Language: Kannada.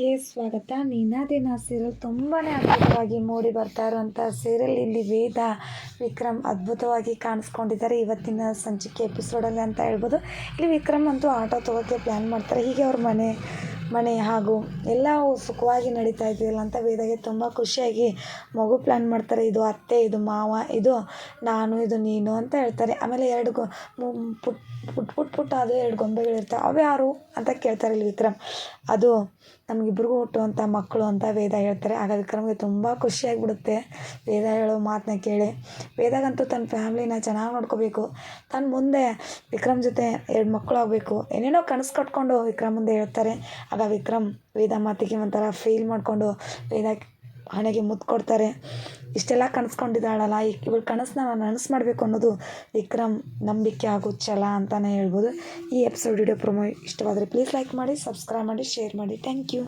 ಚಾನಲ್ಗೆ ಸ್ವಾಗತ. ನೀನಾದೇನ ಸೀರಿಯಲ್ ತುಂಬಾ ಅದ್ಭುತವಾಗಿ ಮೂಡಿ ಬರ್ತಾ ಇರುವಂಥ ಸೀರಿಯಲ್ ಇಲ್ಲಿ ವೇದ, ವಿಕ್ರಮ್ ಅದ್ಭುತವಾಗಿ ಕಾಣಿಸ್ಕೊಂಡಿದ್ದಾರೆ. ಇವತ್ತಿನ ಸಂಚಿಕೆ ಎಪಿಸೋಡಲ್ಲಿ ಅಂತ ಹೇಳ್ಬೋದು. ಇಲ್ಲಿ ವಿಕ್ರಮ್ ಅಂತೂ ಆಟೋ ತೊಗೋಕ್ಕೆ ಪ್ಲ್ಯಾನ್ ಮಾಡ್ತಾರೆ. ಹೀಗೆ ಅವ್ರ ಮನೆ ಮನೆ ಹಾಗೂ ಎಲ್ಲವೂ ಸುಖವಾಗಿ ನಡೀತಾ ಇದೆಯಲ್ಲ ಅಂತ ವೇದಗೆ ತುಂಬ ಖುಷಿಯಾಗಿ ಮಗು ಪ್ಲ್ಯಾನ್ ಮಾಡ್ತಾರೆ. ಇದು ಅತ್ತೆ, ಇದು ಮಾವ, ಇದು ನಾನು, ಇದು ನೀನು ಅಂತ ಹೇಳ್ತಾರೆ. ಆಮೇಲೆ ಎರಡು ಗೊ ಪುಟ್ ಪುಟ್ ಪುಟ್ ಅದು ಎರಡು ಗೊಂಬೆಗಳಿರ್ತವೆ ಅವು ಯಾರು ಅಂತ ಕೇಳ್ತಾರೆ ಇಲ್ಲಿ ವಿಕ್ರಮ್. ಅದು ನಮಗಿಬ್ರಿಗೂ ಹುಟ್ಟುವಂಥ ಮಕ್ಕಳು ಅಂತ ವೇದ ಹೇಳ್ತಾರೆ. ಆಗ ವಿಕ್ರಮ್ಗೆ ತುಂಬ ಖುಷಿಯಾಗಿಬಿಡುತ್ತೆ. ವೇದ ಹೇಳೋ ಮಾತನ್ನ ಕೇಳಿ. ವೇದಾಗಂತೂ ತನ್ನ ಫ್ಯಾಮ್ಲಿನ ಚೆನ್ನಾಗಿ ನೋಡ್ಕೋಬೇಕು. ತನ್ನ ಮುಂದೆ ವಿಕ್ರಮ್ ಜೊತೆ ಎರಡು ಮಕ್ಕಳು ಆಗಬೇಕು ಏನೇನೋ ಕನಸು ಕಟ್ಕೊಂಡು ವಿಕ್ರಮ್ ಮುಂದೆ ಹೇಳ್ತಾರೆ. ಆಗ ವಿಕ್ರಮ್, ವೇದ ಮಾತಿಗೆ ಒಂಥರ ಫೀಲ್ ಮಾಡಿಕೊಂಡು ವೇದ ಹಣೆಗೆ ಮುತ್ತು ಕೊಡ್ತಾರೆ. ಇಷ್ಟೆಲ್ಲ ಕನಸ್ಕೊಂಡಿದ್ದಾಳಲ್ಲ ಇವಳು ಕನಸನ್ನ ನಾನು ನನಸು ಮಾಡಬೇಕು ಅನ್ನೋದು ವಿಕ್ರಮ್ ನಂಬಿಕೆ ಹಾಗೂ ಛಲ ಅಂತಲೇ ಹೇಳ್ಬೋದು. ಈ ಎಪಿಸೋಡ್ ವಿಡಿಯೋ ಪ್ರೊಮೋ ಇಷ್ಟವಾದರೆ ಪ್ಲೀಸ್ ಲೈಕ್ ಮಾಡಿ ಸಬ್ಸ್ಕ್ರೈಬ್ ಮಾಡಿ ಶೇರ್ ಮಾಡಿ. Thank you